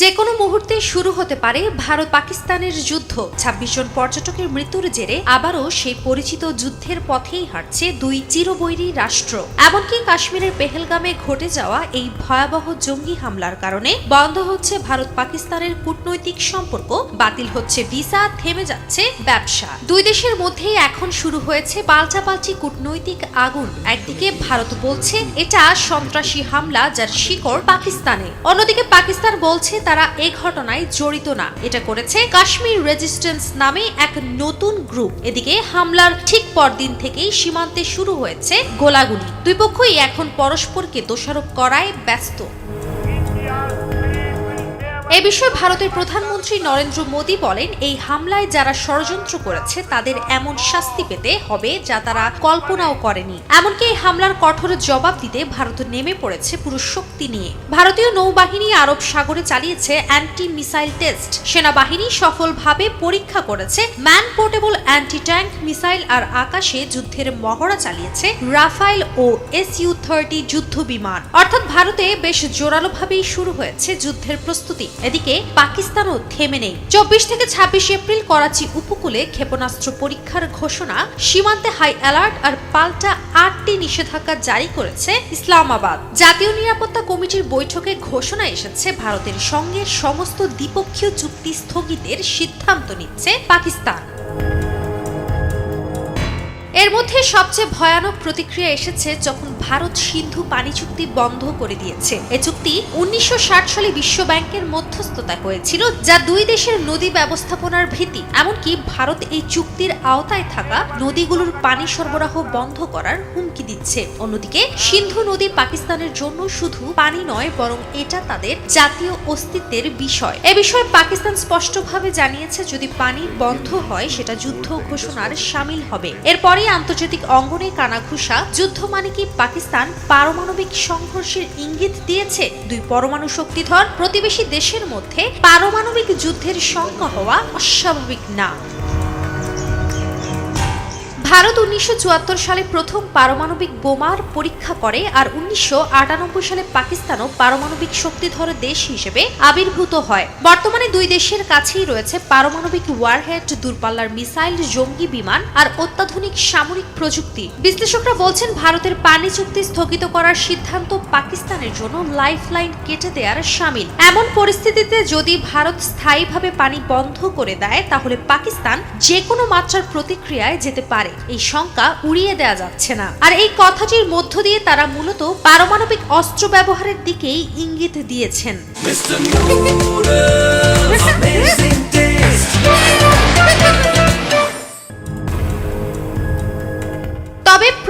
যে কোনো মুহূর্তে শুরু হতে পারে ভারত পাকিস্তানের যুদ্ধ। ছাব্বিশ জন পর্যটকের মৃত্যুর জেরে আবারও সেই পরিচিত যুদ্ধের পথেই হাঁটছে দুই চিরবৈরী রাষ্ট্র। এমনকি কাশ্মীরের পেহেলগামে ঘটে যাওয়া এই ভয়াবহ জঙ্গি হামলার কারণে বন্ধ হচ্ছে ভারত পাকিস্তানের কূটনৈতিক সম্পর্ক, বাতিল হচ্ছে ভিসা, থেমে যাচ্ছে ব্যবসা। দুই দেশের মধ্যেই এখন শুরু হয়েছে পাল্টাপাল্টি কূটনৈতিক আগুন। একদিকে ভারত বলছে, এটা সন্ত্রাসী হামলা যার শিকড় পাকিস্তানে। অন্যদিকে পাকিস্তান বলছে তারা এ ঘটনায় জড়িত না। এটা করেছে কাশ্মীর রেজিস্ট্যান্স নামে এক নতুন গ্রুপ। এদিকে হামলার ঠিক পরদিন থেকেই সীমান্তে শুরু হয়েছে গোলাগুলি। দুই পক্ষই এখন পরস্পরকে দোষারোপ করায় ব্যস্ত। এ বিষয়ে ভারতের প্রধানমন্ত্রী নরেন্দ্র মোদী বলেন, এই হামলায় যারা ষড়যন্ত্র করেছে, তাদের এমন শাস্তি পেতে হবে যা তারা কল্পনাও করেনি। এমনকি এই হামলার কঠোর জবাব দিতে ভারত নেমে পড়েছে পুরো শক্তি নিয়ে। ভারতীয় নৌবাহিনী আরব সাগরে চালিয়েছে অ্যান্টি মিসাইল টেস্ট সেনাবাহিনী সফলভাবে পরীক্ষা করেছে man portable anti tank missile আর আকাশে যুদ্ধের মহড়া চালিয়েছে রাফাইল ও এস ইউ থার্টি যুদ্ধ বিমান অর্থাৎ ভারতে বেশ জোরালোভাবেই শুরু হয়েছে যুদ্ধের প্রস্তুতি। এদিকে পাকিস্তানও থেমে নেই। চব্বিশ থেকে ছাব্বিশ এপ্রিল করাচি উপকূলে ক্ষেপণাস্ত্র পরীক্ষার ঘোষণা, সীমান্তে হাই অ্যালার্ট আর পাল্টা আটটি নিষেধাজ্ঞা জারি করেছে ইসলামাবাদ। জাতীয় নিরাপত্তা কমিটির বৈঠকে ঘোষণা এসেছে, ভারতের সঙ্গে সমস্ত দ্বিপক্ষীয় চুক্তি স্থগিতের সিদ্ধান্ত নিচ্ছে পাকিস্তান। এর মধ্যে সবচেয়ে ভয়ানক প্রতিক্রিয়া এসেছে যখন ভারত সিন্ধু পানি চুক্তি বন্ধ করে দিয়েছে। এ চুক্তি উনিশশো ষাট সালে বিশ্ব ব্যাংকের মধ্যস্থতা হয়েছিল, যা দুই দেশের নদী ব্যবস্থাপনার ভিত্তি এমনকি ভারত এই চুক্তির আওতায় থাকা নদীগুলোর পানি সরবরাহ বন্ধ করার হুমকি দিচ্ছে। অন্যদিকে, সিন্ধু নদী পাকিস্তানের জন্য শুধু পানি নয়, বরং এটা তাদের জাতীয় অস্তিত্বের বিষয়। এ বিষয়ে পাকিস্তান স্পষ্টভাবে জানিয়েছে, যদি পানি বন্ধ হয়, সেটা যুদ্ধ ঘোষণার সামিল হবে। এরপরই আন্তর্জাতিক অঙ্গনে কানাঘুষা, যুদ্ধ মানে কি পাকিস্তান পারমাণবিক সংঘর্ষের ইঙ্গিত দিয়েছে? দুই পরমাণু শক্তিধর প্রতিবেশী দেশের মধ্যে পারমাণবিক যুদ্ধের শঙ্কা হওয়া অস্বাভাবিক না। ভারত উনিশশো চুয়াত্তর সালে প্রথম পারমাণবিক বোমার পরীক্ষা করে আর উনিশশো আটানব্বই সালে পাকিস্তানও পারমাণবিক শক্তিধর দেশ হিসেবে আবির্ভূত হয়। বর্তমানে দুই দেশের কাছেই রয়েছে পারমাণবিক ওয়ারহেড দূরপাল্লার মিসাইল, জঙ্গি বিমান আর অত্যাধুনিক সামরিক প্রযুক্তি। বিশ্লেষকরা বলছেন, ভারতের পানি চুক্তি স্থগিত করার সিদ্ধান্ত পাকিস্তানের জন্য লাইফলাইন কেটে দেওয়ার সামিল। এমন পরিস্থিতিতে যদি ভারত স্থায়ীভাবে পানি বন্ধ করে দেয়, তাহলে পাকিস্তান যে কোনো মাত্রার প্রতিক্রিয়ায় যেতে পারে। এই শঙ্কা উড়িয়ে দেওয়া যাচ্ছে না। আর এই কথাটির মধ্য দিয়ে তারা মূলত পারমাণবিক অস্ত্র ব্যবহারের দিকেই ইঙ্গিত দিয়েছেন।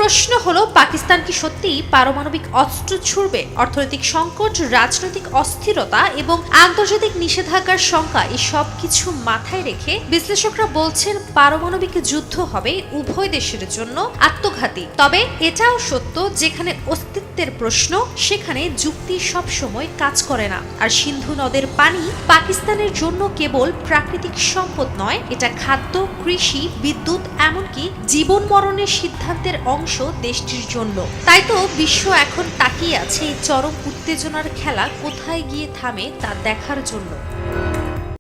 প্রশ্ন হলো, পাকিস্তান কি সত্যিই পারমাণবিক অস্ত্র ছুড়বে? অর্থনৈতিক সংকট, রাজনৈতিক অস্থিরতা এবং আন্তর্জাতিক নিষেধাজ্ঞার শঙ্কা এই সব কিছু মাথায় রেখে বিশ্লেষকরা বলছেন, পারমাণবিক যুদ্ধ হবে উভয় দেশের জন্য আত্মঘাতী। তবে এটাও সত্য, যেখানে অস্তিত্বের প্রশ্ন, সেখানে যুক্তি সব সময় কাজ করে না। আর সিন্ধু নদের পানি পাকিস্তানের জন্য কেবল প্রাকৃতিক সম্পদ নয়, এটা খাদ্য, কৃষি, বিদ্যুৎ, এমনকি জীবন মরণের সিদ্ধান্তের অংশ দেশটির জন্য। তাই তো বিশ্ব এখন তাকিয়ে আছে এই চরম উত্তেজনার খেলা কোথায় গিয়ে থামে তা দেখার জন্য।